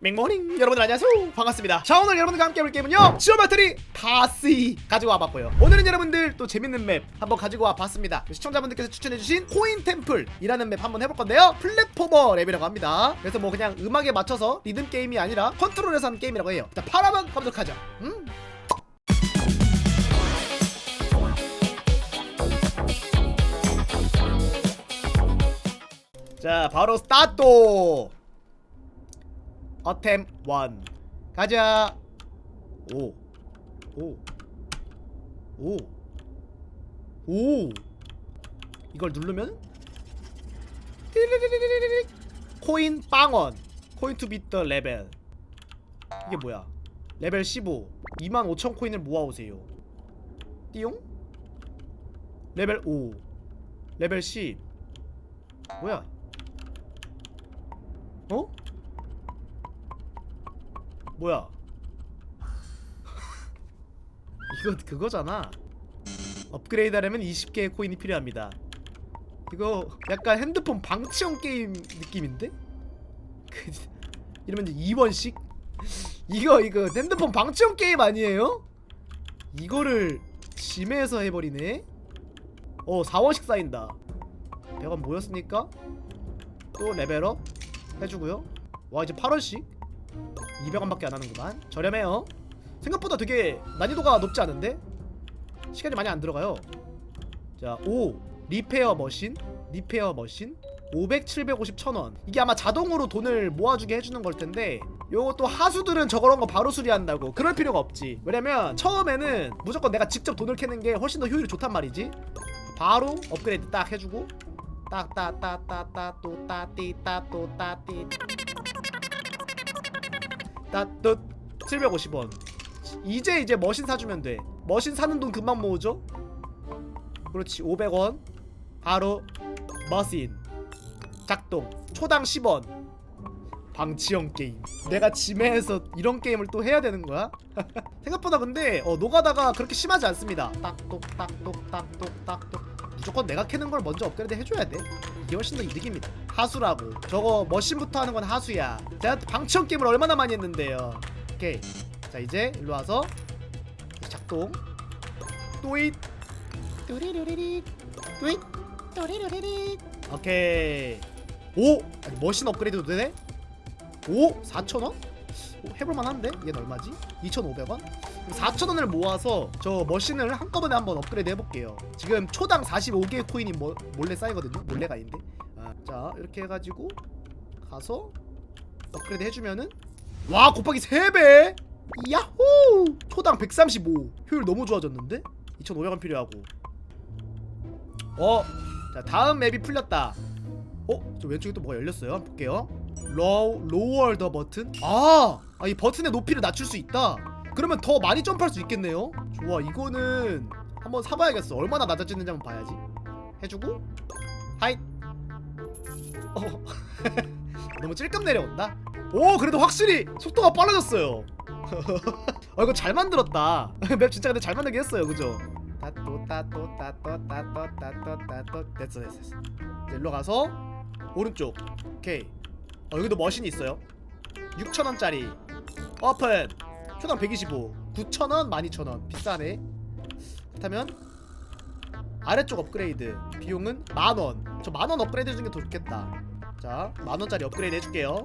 맹모닝. 여러분들 안녕하세요. 반갑습니다. 자 오늘 여러분들과 함께 해볼 게임은요. 지오 배터리 다스이 가지고 와봤고요. 오늘은 여러분들 또 재밌는 맵 한번 가지고 와봤습니다. 시청자분들께서 추천해주신 코인 템플이라는 맵 한번 해볼 건데요. 플랫포머 랩이라고 합니다. 그래서 뭐 그냥 음악에 맞춰서 리듬 게임이 아니라 컨트롤해서 하는 게임이라고 해요. 일단 파라만 검색하죠. 음? 자 바로 스타트 어템 1 가자. 오. 오. 오. 오. 이걸 누르면. 코인 빵원. 코인 투 비터 레벨 이게 뭐야? 레벨 15 25,000 코인을 모아오세요. 띠용? 레벨 5 레벨 10 뭐야? 어? 뭐야? 이거 그거잖아. 업그레이드 하려면 20개의 코인이 필요합니다. 이거 약간 핸드폰 방치형 게임 느낌인데? 그, 이러면 이제 2원씩? 이거 이거 핸드폰 방치형 게임 아니에요? 이거를 심해서 해버리네? 어 4원씩 쌓인다 100원 모였으니까 또 레벨업 해주고요 와 이제 8원씩 200원밖에 안 하는구만. 저렴해요. 생각보다 되게 난이도가 높지 않은데? 시간이 많이 안 들어가요. 자5 리페어 머신 리페어 머신. 500, 750, 1000원. 이게 아마 자동으로 돈을 모아주게 해주는 걸 텐데 요것도 하수들은 저런 거 바로 수리한다고. 그럴 필요가 없지. 왜냐면 처음에는 무조건 내가 직접 돈을 캐는 게 훨씬 더 효율이 좋단 말이지. 바로 업그레이드 딱 해주고 딱따따따따 또 따띠 따또 따띠 따뜻 750원. 이제 이제 머신 사주면 돼. 머신 사는 돈 금방 모으죠? 그렇지 500원. 바로 머신. 작동. 초당 10원. 방치형 게임. 내가 지매해서 이런 게임을 또 해야 되는 거야? 생각보다 근데 어, 노가다가 그렇게 심하지 않습니다. 딱똑 딱똑 딱똑 딱똑 무조건 내가 캐는 걸 먼저 업그레이드 해줘야 돼. 이게 훨씬 더 이득입니다. 하수라고. 저거 머신부터 하는 건 하수야. 제가 방치형 게임을 얼마나 많이 했는데요. 오케이. 자 이제 일로 와서 작동. 또잇. 뚜리루리리 또잇. 뚜리루리리 오케이. 오! 아니 머신 업그레이드도 되네? 오! 4,000원? 오, 해볼만 한데? 얘는 얼마지? 2,500원? 4,000원을 모아서 저 머신을 한꺼번에 한번 업그레이드 해볼게요. 지금 초당 45개의 코인이 뭐, 몰래 쌓이거든요? 몰래가 아닌데. 아, 자 이렇게 해가지고 가서 업그레이드 해주면은 와 곱하기 3배! 야호! 초당 135 효율 너무 좋아졌는데? 2,500원 필요하고. 어 자 다음 맵이 풀렸다. 어? 저 왼쪽에 또 뭐가 열렸어요? 한번 볼게요. 로우 로월 더 버튼? 아! 아, 이 버튼의 높이를 낮출 수 있다 그러면 더 많이 점프할 수 있겠네요? 좋아 이거는 한번 사봐야겠어. 얼마나 낮아지는지 한번 봐야지. 해주고. 하이 어. 너무 찔끔 내려온다? 오 그래도 확실히 속도가 빨라졌어요. 아 이거 잘 만들었다. 맵 진짜 근데 잘 만들긴 했어요. 그죠? 따또 따또 따또 따또 따또 따또. 됐어 됐어 됐어. 일로 가서 오른쪽. 오케이. 어, 여기도 머신이 있어요. 6천원짜리. 오픈 초당 125 9천원 12,000원. 비싸네. 그렇다면 아래쪽 업그레이드 비용은 만원. 저 만원 업그레이드 해주는 게 더 좋겠다. 자 만원짜리 업그레이드 해줄게요.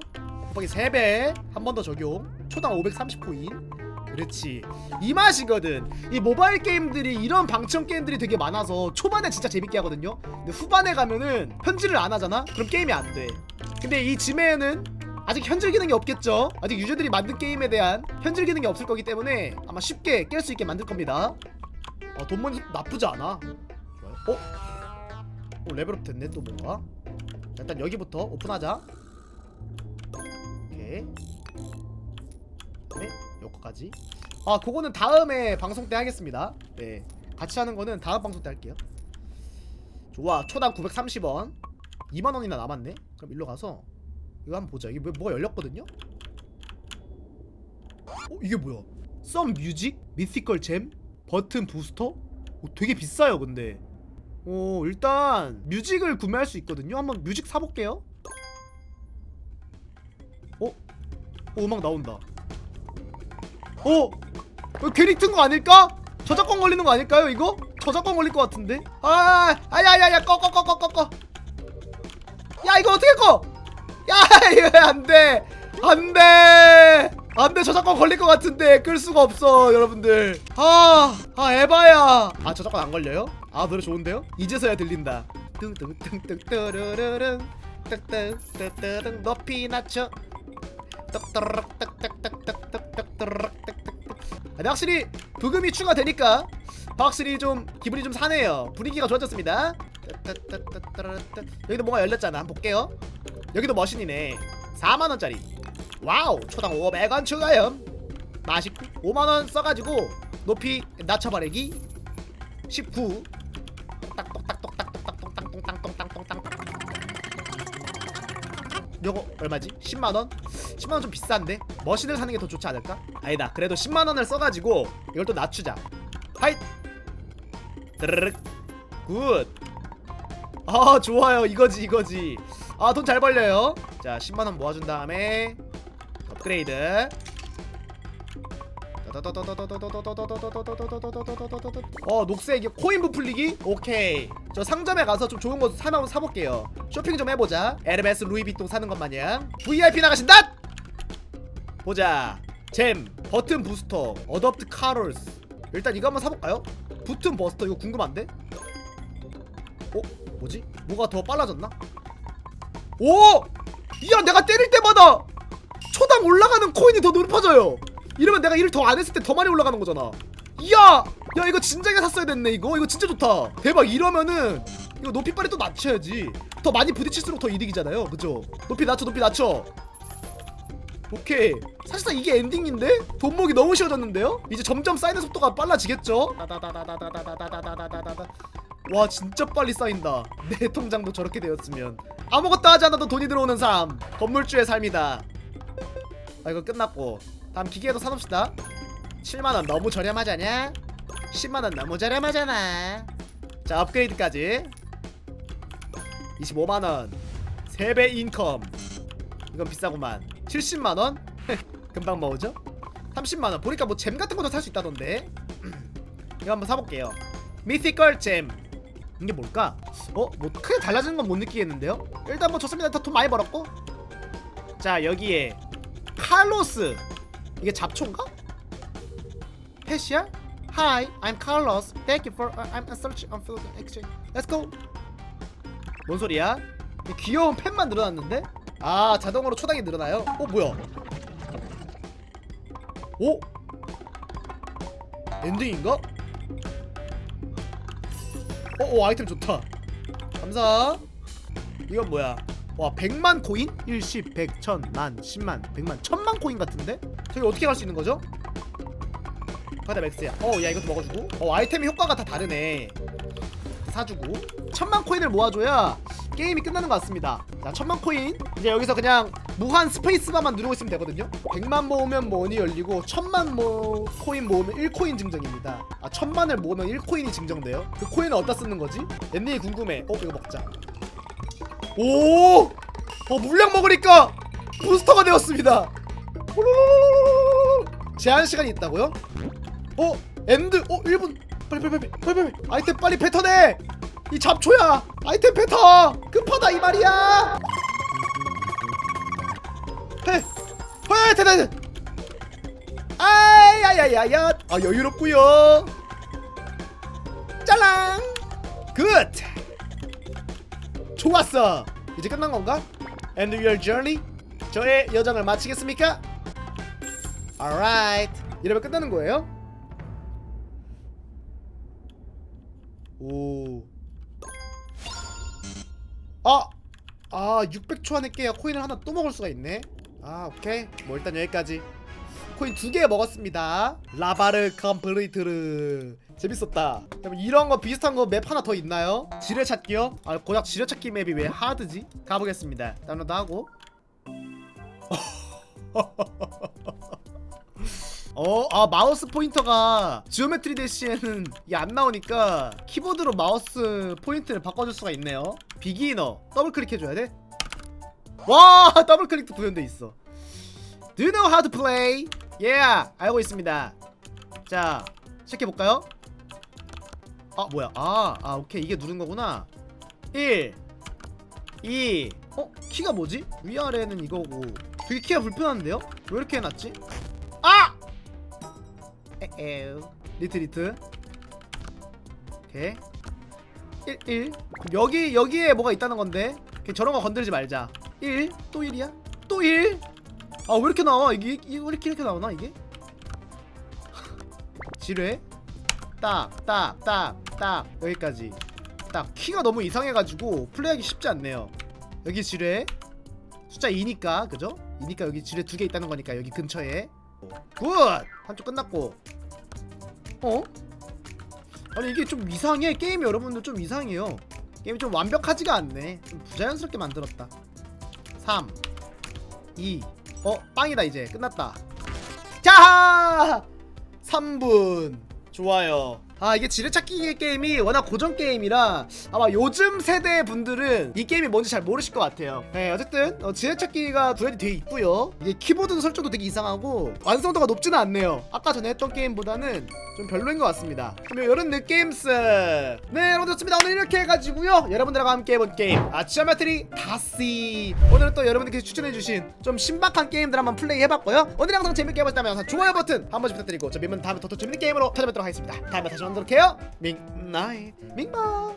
곱하기 3배 한 번 더 적용. 초당 530코인. 그렇지. 이 맛이거든. 이 모바일 게임들이 이런 방청 게임들이 되게 많아서 초반에 진짜 재밌게 하거든요. 근데 후반에 가면은 현질을 안 하잖아? 그럼 게임이 안돼. 근데 이 지메에는 아직 현질 기능이 없겠죠? 아직 유저들이 만든 게임에 대한 현질 기능이 없을 거기 때문에 아마 쉽게 깰 수 있게 만들 겁니다. 어, 돈 모니 나쁘지 않아. 좋아요 어? 어 레벨업 됐네 또 뭔가? 자, 일단 여기부터 오픈하자. 오케이. 네 요거까지. 아 그거는 다음에 방송 때 하겠습니다. 네 같이 하는 거는 다음 방송 때 할게요. 좋아 초당 930원. 2만원이나 남았네. 그럼 일로 가서 이거 한번 보자 이게 뭐, 뭐가 열렸거든요 어 이게 뭐야 썸 뮤직 미티컬 잼 버튼 부스터 오, 되게 비싸요 근데 오 일단 뮤직을 구매할 수 있거든요 한번 뮤직 사볼게요 어? 오, 음악 나온다. 어? 이거 괜히 튼 거 아닐까? 저작권 걸리는 거 아닐까요 이거? 저작권 걸릴 것 같은데? 아, 아야야야 꺼 꺼 꺼 꺼 꺼 꺼 야 이거 어떻게 꺼? 야 이거 안돼. 안돼. 안돼. 저작권 걸릴 것 같은데 끌 수가 없어 여러분들. 아, 아 에바야. 아 저작권 안 걸려요? 아 노래 좋은데요? 이제서야 들린다. 뚱뚱뚱뚱 뚜루루릉 뚝뚝뚝뚝뚝 높이 낮춰. 떡떡떡떡떡떡 근데 확실히 부금이 추가되니까 확실히 좀 기분이 좀 사네요. 분위기가 좋아졌습니다. 여기도 뭔가 열렸잖아. 한번 볼게요 여기도 머신이네. 4만원짜리. 와우 초당 500원 추가염. 맛있고 5만원 써가지고 높이 낮춰버리기. 19 요거 얼마지? 10만원? 10만원 좀 비싼데? 머신을 사는 게 더 좋지 않을까? 아니다 그래도 10만원을 써가지고 이걸 또 낮추자. 화이트! 드르륵. 굿아 좋아요. 이거지 이거지. 아 돈 잘 벌려요. 자 10만원 모아준 다음에 업그레이드. 어 녹색 코인 부풀리기? 오케이. 저 상점에 가서 좀 좋은 거 사면 사볼게요. 쇼핑 좀 해보자. 에르메스 루이비통 사는 것 마냥. VIP 나가신다 보자. 잼 버튼 부스터 어댑트 카롤스. 일단 이거 한번 사볼까요? 붙은 버스터 이거 궁금한데? 어 뭐지? 뭐가 더 빨라졌나 오! 야 내가 때릴 때마다 초당 올라가는 코인이 더 높아져요. 이러면 내가 일을 더 안 했을 때 더 많이 올라가는 거잖아. 이야! 야 이거 진작에 샀어야 됐네 이거. 이거 진짜 좋다. 대박. 이러면은 이거 높이 빨리 또 낮춰야지. 더 많이 부딪힐수록 더 이득이잖아요. 그죠? 높이 낮춰 높이 낮춰. 오케이. 사실상 이게 엔딩인데? 돈 모기 너무 쉬워졌는데요? 이제 점점 쌓이는 속도가 빨라지겠죠 와 진짜 빨리 쌓인다. 내 통장도 저렇게 되었으면. 아무것도 하지 않아도 돈이 들어오는 삶. 건물주의 삶이다. 아 이거 끝났고. 다음 기계도 사놉시다. 7만원 너무 저렴하지 않냐? 10만원 너무 저렴하잖아. 자 업그레이드까지. 25만원. 3배 인컴. 이건 비싸구만. 70만원? 금방 먹으죠 30만원. 보니까 뭐 잼 같은 것도 살 수 있다던데. 이거 한번 사볼게요. 미티컬 잼. 이게 뭘까? 어? 뭐 크게 달라지는 건 못 느끼겠는데요? 일단 뭐 좋습니다 돈 많이 벌었고 자 여기에 칼로스 이게 잡초인가? 패시아? Hi, I'm Carlos. Thank you for uh, I'm searching on food exchange. Let's go. 뭔 소리야? 이 귀여운 펜만 늘어났는데? 아 자동으로 초당이 늘어나요? 어 뭐야? 오? 엔딩인가? 어, 오 아이템 좋다. 감사. 이건 뭐야? 와 100만 코인? 1, 10, 100, 1000, 만, 10만, 100만, 1000만 코인 같은데? 저기 어떻게 갈 수 있는 거죠? 가다 맥스야 어 야 이것도 먹어주고 어 아이템의 효과가 다 다르네 사주고 천만 코인을 모아줘야 게임이 끝나는 것 같습니다 자 천만 코인 이제 여기서 그냥 무한 스페이스바만 누르고 있으면 되거든요 100만 모으면 뭐니 열리고 천만 모 코인 모으면 1코인 증정입니다 아 천만을 모으면 1코인이 증정돼요 그 코인은 어디다 쓰는 거지? 랜딩이 궁금해 어 이거 먹자 오! 어 물량 먹으니까 부스터가 되었습니다 제한 시간이 있다고요? 어? 엔드 어 1분 빨리 빨리 빨리 빨리 빨리 아이템 빨리 뱉어내 이 잡초야 아이템 뱉어 급하다 이 말이야 대단 아야야야야 아 여유롭구요 짤랑 굿 좋았어 이제 끝난 건가? End your journey 저의 여정을 마치겠습니까? Alright 이러면 끝나는 거예요? 오. 아! 아, 600초 안에 깨야 코인을 하나 또 먹을 수가 있네. 아, 오케이. 뭐 일단 여기까지. 코인 두 개 먹었습니다. 라바르 컴플리트르. 재밌었다. 그럼 이런 거 비슷한 거 맵 하나 더 있나요? 지뢰찾기요? 아, 고작 지뢰찾기 맵이 왜 하드지? 가보겠습니다. 다운로드 하고. 어, 아 마우스 포인터가 지오메트리 대시에는 이게 안 나오니까 키보드로 마우스 포인트를 바꿔줄 수가 있네요. 비기너 더블 클릭해줘야 돼? 와 더블 클릭도 구현돼 있어. Do you know how to play? Yeah, 알고 있습니다. 자, 시작해 볼까요? 아, 뭐야? 아, 아, 오케이. 이게 누른 거구나. 1 2 어? 키가 뭐지? 위아래는 이거고. 되게 키가 불편한데요? 왜 이렇게 해놨지? 아! 에에우. 리트 리트. 오케이. 1 1 여기 여기에 뭐가 있다는 건데. 저런 거 건드리지 말자. 1 또 1이야? 또 1? 아 왜 이렇게 나와? 이게, 이게 왜 이렇게 이렇게 나오나 이게? 지뢰? 딱 딱 딱 딱. 여기까지. 딱. 키가 너무 이상해가지고 플레이하기 쉽지 않네요. 여기 지뢰? 숫자 2니까 그죠? 2니까 여기 지뢰 두 개 있다는 거니까 여기 근처에. 굿! 한쪽 끝났고. 어? 아니 이게 좀 이상해. 게임이 여러분들 좀 이상해요. 게임이 좀 완벽하지가 않네. 좀 부자연스럽게 만들었다 3 2 어 빵이다 이제. 끝났다. 자! 3분. 좋아요 아 이게 지뢰찾기 게임이 워낙 고전 게임이라 아마 요즘 세대 분들은 이 게임이 뭔지 잘 모르실 것 같아요. 네 어쨌든 어, 지뢰찾기가 구현이 되어 있고요. 이게 키보드 설정도 되게 이상하고 완성도가 높지는 않네요. 아까 전에 했던 게임보다는 좀 별로인 것 같습니다. 그러면 이런 느낌스. 네 여러분 좋습니다. 오늘 이렇게 해가지고요. 여러분들과 함께 해본 게임 아치아 마트리 다시. 오늘은 또 여러분들께서 추천해주신 좀 신박한 게임들 한번 플레이 해봤고요. 오늘 영상 재밌게 해보셨다면 영상 좋아요 버튼 한 번씩 부탁드리고 저 민은 다음에 더, 더 재밌는 게임으로 찾아뵙도록 하겠습니다. 다음에 다시 만나도록 해요 밍나이 밍바